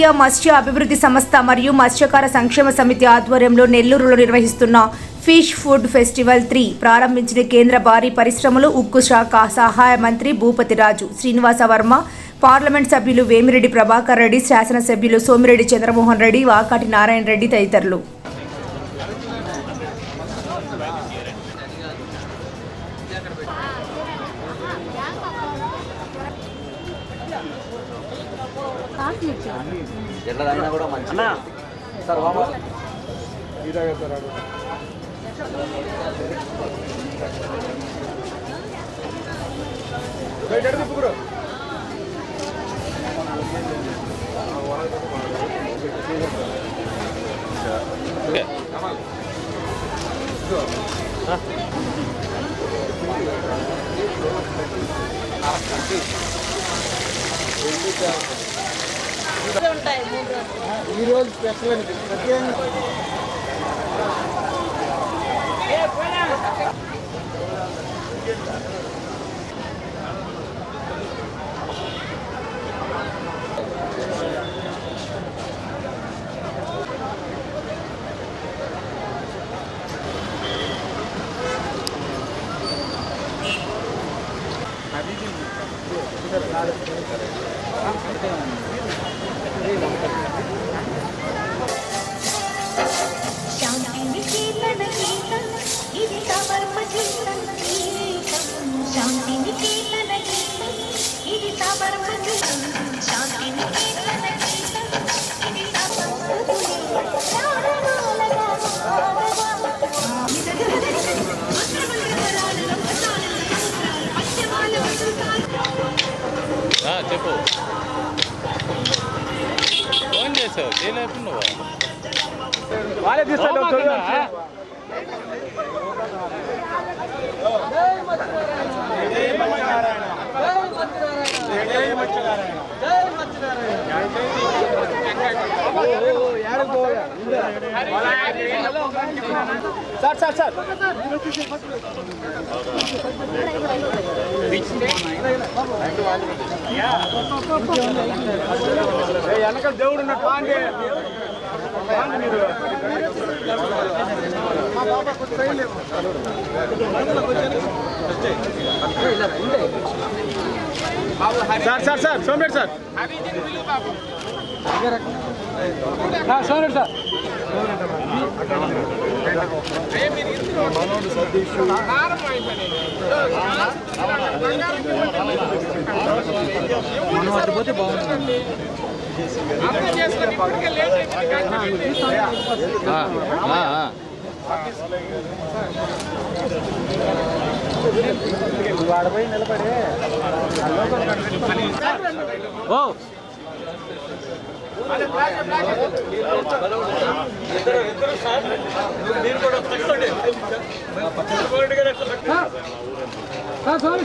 జాతీయ మత్స్య అభివృద్ధి సంస్థ మరియు మత్స్యకార సంక్షేమ సమితి ఆధ్వర్యంలో నెల్లూరులో నిర్వహిస్తున్న ఫిష్ ఫుడ్ ఫెస్టివల్ త్రీ ప్రారంభించిన కేంద్ర భారీ పరిశ్రమలు ఉక్కు శాఖ సహాయ మంత్రి భూపతి రాజు శ్రీనివాస వర్మ పార్లమెంట్ సభ్యులు వేమిరెడ్డి ప్రభాకర్ రెడ్డి శాసనసభ్యులు సోమిరెడ్డి చంద్రమోహన్ రెడ్డి వాకాటి నారాయణ రెడ్డి తదితరులు. ఎట్లా తాగినా కూడా మంచి ఈరోజు స్పెషల్ అండి. ప్రత్యేకంగా చేసావు? చేయలేపు నువ్వు వాళ్ళే తీస్తాడు హోంవర్క్ సార్ సార్ సార్. వెనక దేవుడు మీరు. మా బాబా కొంచెం సైడ్ లేవు. సార్ సార్ సార్ సోమేట్ సార్ ఆ, సోమేట్ సార్ ఆ, ఆ, ఆ. వాడపోయి నిలబడి ఓ సార్ సారీ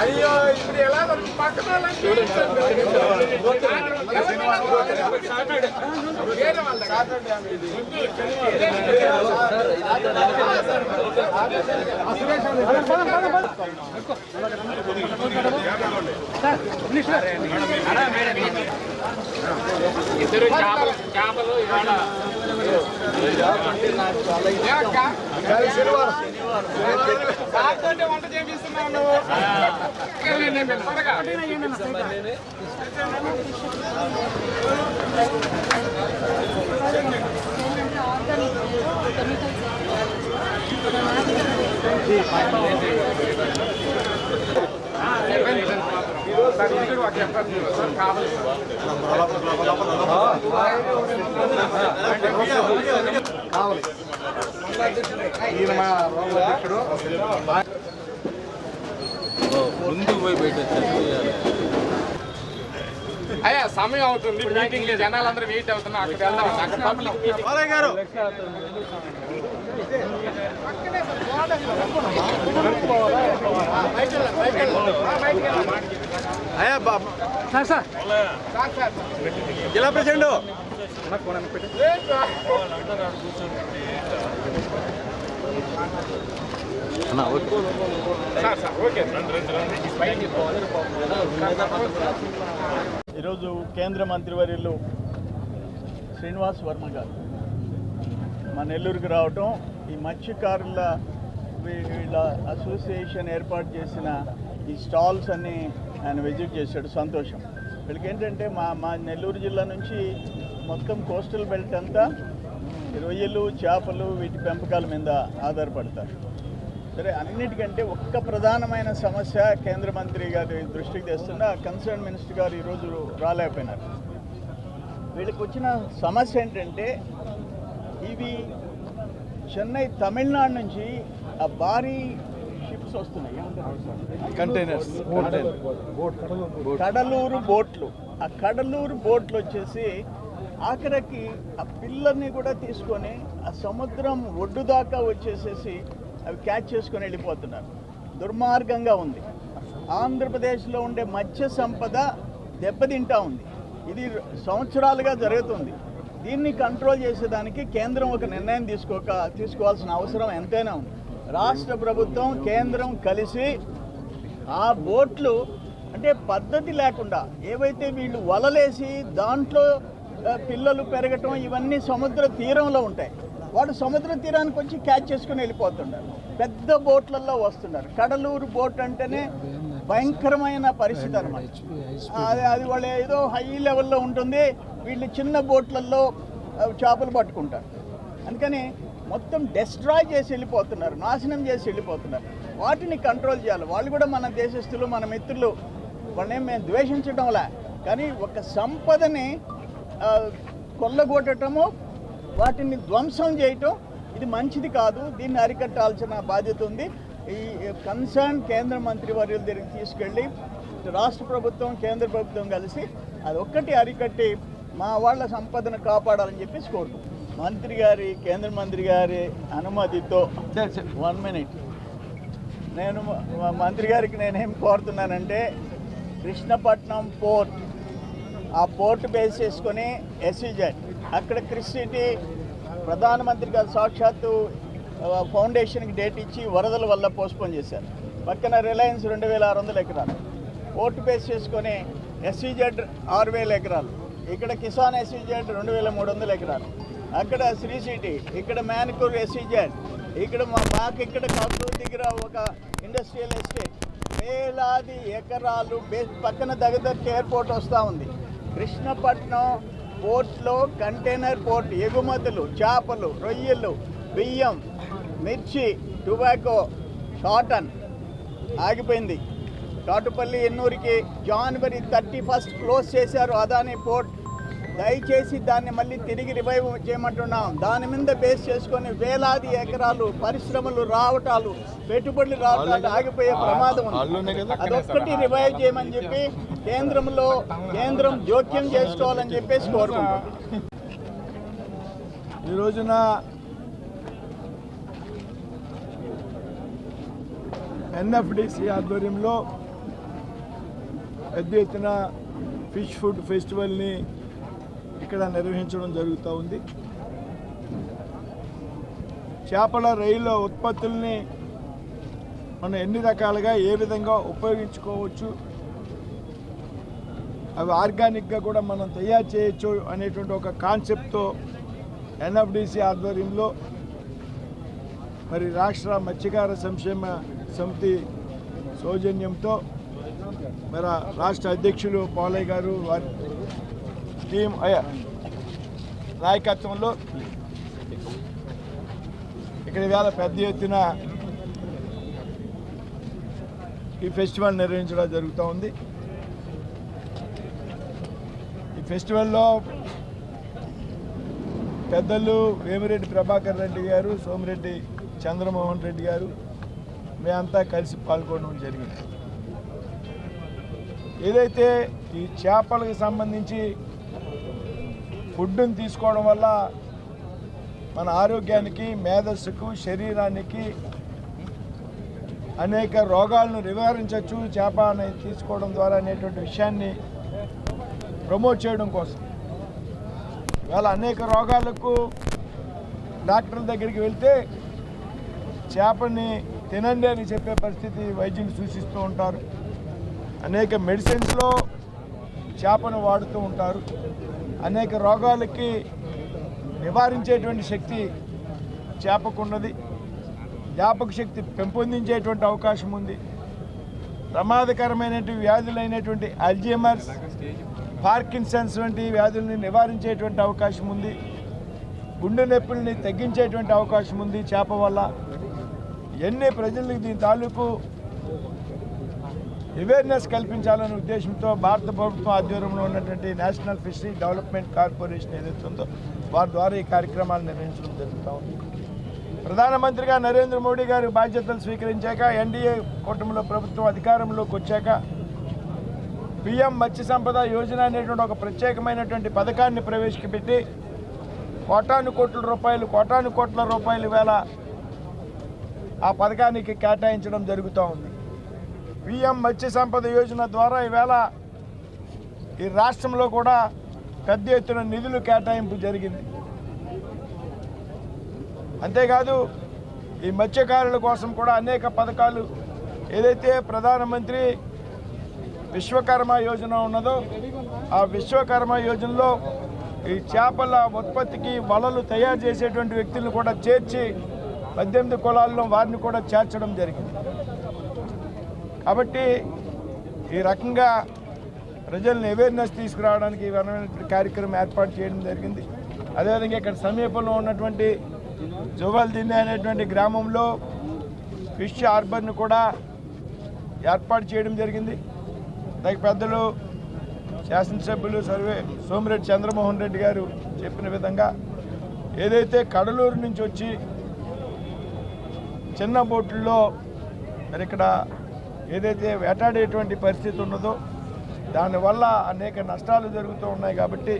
అయ్యో ఇప్పుడు ఎలా పక్కన వాళ్ళని చూడండి. వేరే వాళ్ళ దగ్గర. ఇద్దరు చేపలు చేపలు ఇవాళ శనివారం సాయంత్రం వంట చేపిస్తున్నావు నువ్వు త్వరగా. కావాలి ఈయన మా రోడ్ల అధ్యక్షుడు ఓ, ముందుకు పోయి పెట్టేసి అయ్యా సమయం అవుతుంది మీటింగ్ జనాలందరూ వెయిట్ అవుతున్నారు అక్కడ వెళ్దాం అక్కడ గారు బాబు సార్ సార్ జిల్లా ప్రెసిడెంట్ సార్ సార్. ఓకే రండి రండి రండి బయటికి ఈరోజు కేంద్ర మంత్రివర్యులు శ్రీనివాస్ వర్మ గారు. మా నెల్లూరుకి రావటం ఈ మత్స్యకారుల వీళ్ళ అసోసియేషన్ ఏర్పాటు చేసిన ఈ స్టాల్స్ అన్నీ ఆయన విజిట్ చేశాడు సంతోషం. వీళ్ళకి ఏంటంటే మా మా నెల్లూరు జిల్లా నుంచి మొత్తం కోస్టల్ బెల్ట్ అంతా రొయ్యలు చేపలు వీటి పెంపకాల మీద ఆధారపడతారు. సరే అన్నిటికంటే ఒక్క ప్రధానమైన సమస్య కేంద్ర మంత్రి గారి దృష్టికి తెస్తున్న కన్సర్న్ మినిస్టర్ గారు ఈరోజు రాలేకపోయినారు. వీళ్ళకి వచ్చిన సమస్య ఏంటంటే ఇవి చెన్నై తమిళనాడు నుంచి ఆ భారీ షిప్స్ వస్తున్నాయి. కంటైనర్స్ కడలూరు బోట్లు. ఆ కడలూరు బోట్లు వచ్చేసి ఆఖరికి ఆ పిల్లల్ని కూడా తీసుకొని ఆ సముద్రం ఒడ్డు దాకా వచ్చేసేసి అవి క్యాచ్ చేసుకొని వెళ్ళిపోతున్నారు. దుర్మార్గంగా ఉంది. ఆంధ్రప్రదేశ్లో ఉండే మత్స్య సంపద దెబ్బతింటా ఉంది. ఇది సంవత్సరాలుగా జరుగుతుంది. దీన్ని కంట్రోల్ చేసేదానికి కేంద్రం ఒక నిర్ణయం తీసుకోక తీసుకోవాల్సిన అవసరం ఎంతైనా ఉంది. రాష్ట్ర ప్రభుత్వం కేంద్రం కలిసి ఆ బోట్లు అంటే పద్ధతి లేకుండా ఏవైతే వీళ్ళు వలలేసి దాంట్లో పిల్లలు పెరగటం ఇవన్నీ సముద్ర తీరంలో ఉంటాయి. వాడు సముద్ర తీరానికి వచ్చి క్యాచ్ చేసుకుని వెళ్ళిపోతున్నారు పెద్ద బోట్లలో వస్తున్నారు. కడలూరు బోట్ అంటేనే భయంకరమైన పరిస్థితి అనమాట అది అది వాళ్ళు ఏదో హై లెవెల్లో ఉంటుంది. వీళ్ళు చిన్న బోట్లలో చేపలు పట్టుకుంటారు. అందుకని మొత్తం డెస్ట్రాయ్ చేసి వెళ్ళిపోతున్నారు నాశనం చేసి వెళ్ళిపోతున్నారు. వాటిని కంట్రోల్ చేయాలి. వాళ్ళు కూడా మన దేశస్తులు మన మిత్రులు. వాళ్ళని మేము ద్వేషించడంలా కానీ ఒక సంపదని కొల్లగొట్టడము కొల్లగొట్టటము వాటిని ధ్వంసం చేయటం ఇది మంచిది కాదు. దీన్ని అరికట్టాల్సిన బాధ్యత ఉంది. ఈ కన్సర్న్ కేంద్ర మంత్రి వర్యుల దగ్గరికి తీసుకెళ్ళి రాష్ట్ర ప్రభుత్వం కేంద్ర ప్రభుత్వం కలిసి అది ఒక్కటి అరికట్టి మా వాళ్ళ సంపదను కాపాడాలని చెప్పేసి కోరుకుంటున్నాం. మంత్రి గారి కేంద్ర మంత్రి గారి అనుమతితో వన్ మినిట్ నేను మంత్రి గారికి నేనేం కోరుతున్నానంటే కృష్ణపట్నం పోర్ట్ ఆ పోర్ట్ బేస్ చేసుకొని ఎస్సీజెడ్ అక్కడ క్రిస్ సిటీ ప్రధానమంత్రి గారు సాక్షాత్తు ఫౌండేషన్కి డేట్ ఇచ్చి వరదల వల్ల పోస్ట్పోన్ చేశారు. పక్కన రిలయన్స్ రెండు వేల ఆరు వందల ఎకరాలు. పోర్ట్ బేస్ చేసుకొని ఎస్సీజెడ్ ఆరు వేల ఎకరాలు. ఇక్కడ కిసాన్ ఎస్సీజెడ్ రెండు వేల మూడు వందల ఎకరాలు. అక్కడ శ్రీ సిటీ ఇక్కడ మ్యాన్కూర్ ఎస్సీజెడ్ ఇక్కడ మా మాకు ఇక్కడ కర్నూలు దగ్గర ఒక ఇండస్ట్రియల్ ఎస్టేట్ వేలాది ఎకరాలు పక్కన దగ్గర ఎయిర్పోర్ట్ వస్తూ ఉంది. కృష్ణపట్నం పోర్ట్లో కంటైనర్ పోర్ట్ ఎగుమతులు చేపలు రొయ్యలు బియ్యం మిర్చి టొబాకో కాటన్ ఆగిపోయింది. కాటుపల్లి ఎన్నూరికి జనవరి థర్టీ ఫస్ట్ క్లోజ్ చేశారు. అదాని పోర్ట్ దయచేసి దాన్ని మళ్ళీ తిరిగి రివైవ్ చేయమంటున్నాం. దాని మీద బేస్ చేసుకొని వేలాది ఎకరాలు పరిశ్రమలు రావటాలు పెట్టుబడులు రావటాలు ఆగిపోయే ప్రమాదం ఉంది. అదొక్కటి రివైవ్ చేయమని చెప్పి కేంద్రంలో కేంద్రం జోక్యం చేసుకోవాలని చెప్పేసి కోరుకుంటున్నాం. ఈ రోజున ఎన్ఎఫ్డిసి ఆధ్వర్యంలో పెద్ద ఎత్తున ఫిష్ ఫుడ్ ఫెస్టివల్ని ఇక్కడ నిర్వహించడం జరుగుతూ ఉంది. చేపల రైళ్ళ ఉత్పత్తుల్ని మనం ఎన్ని రకాలుగా ఏ విధంగా ఉపయోగించుకోవచ్చు అవి ఆర్గానిక్గా కూడా మనం తయారు చేయొచ్చు అనేటువంటి ఒక కాన్సెప్ట్తో ఎన్ఎఫ్డిసి ఆధ్వర్యంలో మరి రాష్ట్ర మత్స్యకార సంక్షేమ సమితి సౌజన్యంతో మరి రాష్ట్ర అధ్యక్షులు పాలయ్య గారు వారి టీం అయ్యా నాయకత్వంలో ఇక్కడ వేళ పెద్ద ఎత్తున ఈ ఫెస్టివల్ నిర్వహించడం జరుగుతూ ఉంది. ఈ ఫెస్టివల్లో పెద్దలు వేమిరెడ్డి ప్రభాకర్ రెడ్డి గారు సోమిరెడ్డి చంద్రమోహన్ రెడ్డి గారు మేమంతా కలిసి పాల్గొనడం జరిగింది. ఏదైతే ఈ చేపలకు సంబంధించి ఫుడ్ని తీసుకోవడం వల్ల మన ఆరోగ్యానికి మేధస్సుకు శరీరానికి అనేక రోగాలను నివారించవచ్చు చేప అనేది తీసుకోవడం ద్వారా అనేటువంటి విషయాన్ని ప్రమోట్ చేయడం కోసం. ఇవాళ అనేక రోగాలకు డాక్టర్ల దగ్గరికి వెళ్తే చేపని తినండి అని చెప్పే పరిస్థితి వైద్యులు సూచిస్తూ ఉంటారు. అనేక మెడిసిన్స్లో చేపను వాడుతూ ఉంటారు. అనేక రోగాలకి నివారించేటువంటి శక్తి చేపకున్నది జ్ఞాపక శక్తి పెంపొందించేటువంటి అవకాశం ఉంది ప్రమాదకరమైనటువంటి వ్యాధులైనటువంటి అల్జీమర్స్ పార్కిన్సన్స్ వంటి వ్యాధుల్ని నివారించేటువంటి అవకాశం ఉంది గుండె నొప్పుల్ని తగ్గించేటువంటి అవకాశం ఉంది చేప వల్ల. ఎన్ని ప్రజలకు దీని తాలూకు అవేర్నెస్ కల్పించాలనే ఉద్దేశంతో భారత ప్రభుత్వం ఆధ్వర్యంలో ఉన్నటువంటి నేషనల్ ఫిషరీ డెవలప్మెంట్ కార్పొరేషన్ ఏదైతే ఉందో వారి ద్వారా ఈ కార్యక్రమాలు నిర్వహించడం జరుగుతూ ఉంది. ప్రధానమంత్రిగా నరేంద్ర మోడీ గారు బాధ్యతలు స్వీకరించాక ఎన్డీఏ కూటమిలో ప్రభుత్వం అధికారంలోకి వచ్చాక పిఎం మత్స్య సంపద యోజన అనేటువంటి ఒక ప్రత్యేకమైనటువంటి పథకాన్ని ప్రవేశపెట్టి కోటాను కోట్ల రూపాయలు కోటాను కోట్ల రూపాయలు వేల ఆ పథకానికి కేటాయించడం జరుగుతూ ఉంది. పిఎం మత్స్య సంపద యోజన ద్వారా ఈవేళ ఈ రాష్ట్రంలో కూడా పెద్ద ఎత్తున నిధులు కేటాయింపు జరిగింది. అంతేకాదు ఈ మత్స్యకారుల కోసం కూడా అనేక పథకాలు ఏదైతే ప్రధానమంత్రి విశ్వకర్మ యోజన ఉన్నదో ఆ విశ్వకర్మ యోజనలో ఈ చేపల ఉత్పత్తికి వలలు తయారు చేసేటువంటి వ్యక్తులను కూడా చేర్చి పద్దెనిమిది కులాల్లో వారిని కూడా చేర్చడం జరిగింది. కాబట్టి ఈ రకంగా ప్రజల్ని అవేర్నెస్ తీసుకురావడానికి కార్యక్రమం ఏర్పాటు చేయడం జరిగింది. అదేవిధంగా ఇక్కడ సమీపంలో ఉన్నటువంటి జువల్ దిన్నె అనేటువంటి గ్రామంలో ఫిష్ హార్బర్ను కూడా ఏర్పాటు చేయడం జరిగింది. దానికి పెద్దలు శాసనసభ్యులు సర్వే సోమిరెడ్డి చంద్రమోహన్ రెడ్డి గారు చెప్పిన విధంగా ఏదైతే కడలూరు నుంచి వచ్చి చిన్న బోట్లలో మరి ఇక్కడ ఏదైతే వేటాడేటువంటి పరిస్థితి ఉన్నదో దానివల్ల అనేక నష్టాలు జరుగుతూ ఉన్నాయి కాబట్టి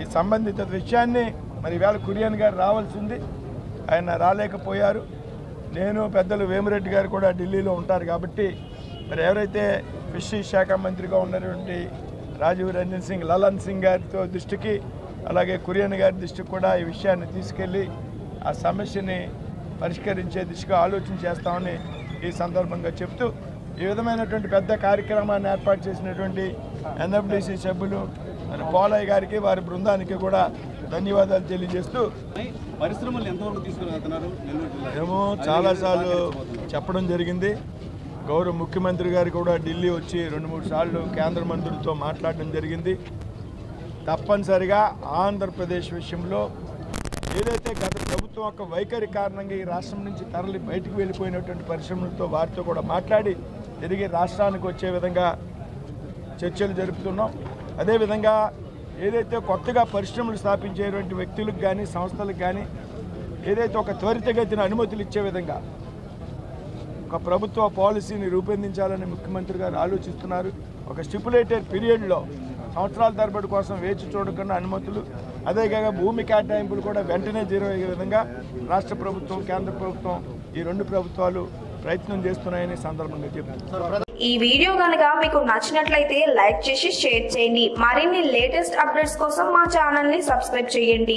ఈ సంబంధిత విషయాన్ని మరి వేళ కురియన్ గారు రావాల్సింది. ఆయన రాలేకపోయారు. నేను పెద్దలు వేమిరెడ్డి గారు కూడా ఢిల్లీలో ఉంటారు కాబట్టి మరి ఎవరైతే ఫిషరీస్ శాఖ మంత్రిగా ఉన్నటువంటి రాజీవ్ రంజన్ సింగ్ లలన్ సింగ్ గారితో దృష్టికి అలాగే కురియన్ గారి దృష్టికి కూడా ఈ విషయాన్ని తీసుకెళ్ళి ఆ సమస్యని పరిష్కరించే దిశగా ఆలోచన చేస్తామని ఈ సందర్భంగా చెప్తూ ఈ విధమైనటువంటి పెద్ద కార్యక్రమాన్ని ఏర్పాటు చేసినటువంటి ఎన్ఎఫ్డిసి సభ్యులు మరి పోలయ్య గారికి వారి బృందానికి కూడా ధన్యవాదాలు తెలియజేస్తూ పరిశ్రమలు ఎంతవరకు తీసుకురాతున్నారు మేము చాలాసార్లు చెప్పడం జరిగింది. గౌరవ ముఖ్యమంత్రి గారు కూడా ఢిల్లీ వచ్చి రెండు మూడు సార్లు కేంద్ర మంత్రులతో మాట్లాడడం జరిగింది. తప్పనిసరిగా ఆంధ్రప్రదేశ్ విషయంలో ఏదైతే గత ప్రభుత్వం యొక్క వైఖరి కారణంగా ఈ రాష్ట్రం నుంచి తరలి బయటకు వెళ్ళిపోయినటువంటి పరిశ్రమలతో వారితో కూడా మాట్లాడి తిరిగి రాష్ట్రానికి వచ్చే విధంగా చర్చలు జరుపుతున్నాం. అదేవిధంగా ఏదైతే కొత్తగా పరిశ్రమలు స్థాపించేటువంటి వ్యక్తులకు కానీ సంస్థలకు కానీ ఏదైతే ఒక త్వరితగతిన అనుమతులు ఇచ్చే విధంగా ఒక ప్రభుత్వ పాలసీని రూపొందించాలని ముఖ్యమంత్రి గారు ఆలోచిస్తున్నారు. ఒక స్టిపులేటెడ్ పీరియడ్లో సంవత్సరాల తరబడి కోసం వేచి చూడకుండా అనుమతులు అదేకాక భూమి కేటాయింపులు కూడా వెంటనే జీరో అయ్యే విధంగా రాష్ట్ర ప్రభుత్వం కేంద్ర ప్రభుత్వం ఈ రెండు ప్రభుత్వాలు ప్రయత్నం చేస్తున్నాయని ఈ సందర్భంగా ఈ వీడియో కనుక మీకు నచ్చినట్లయితే లైక్ చేసి షేర్ చేయండి. మరిన్ని లేటెస్ట్ అప్డేట్స్ కోసం మా ఛానల్ని సబ్స్క్రైబ్ చేయండి.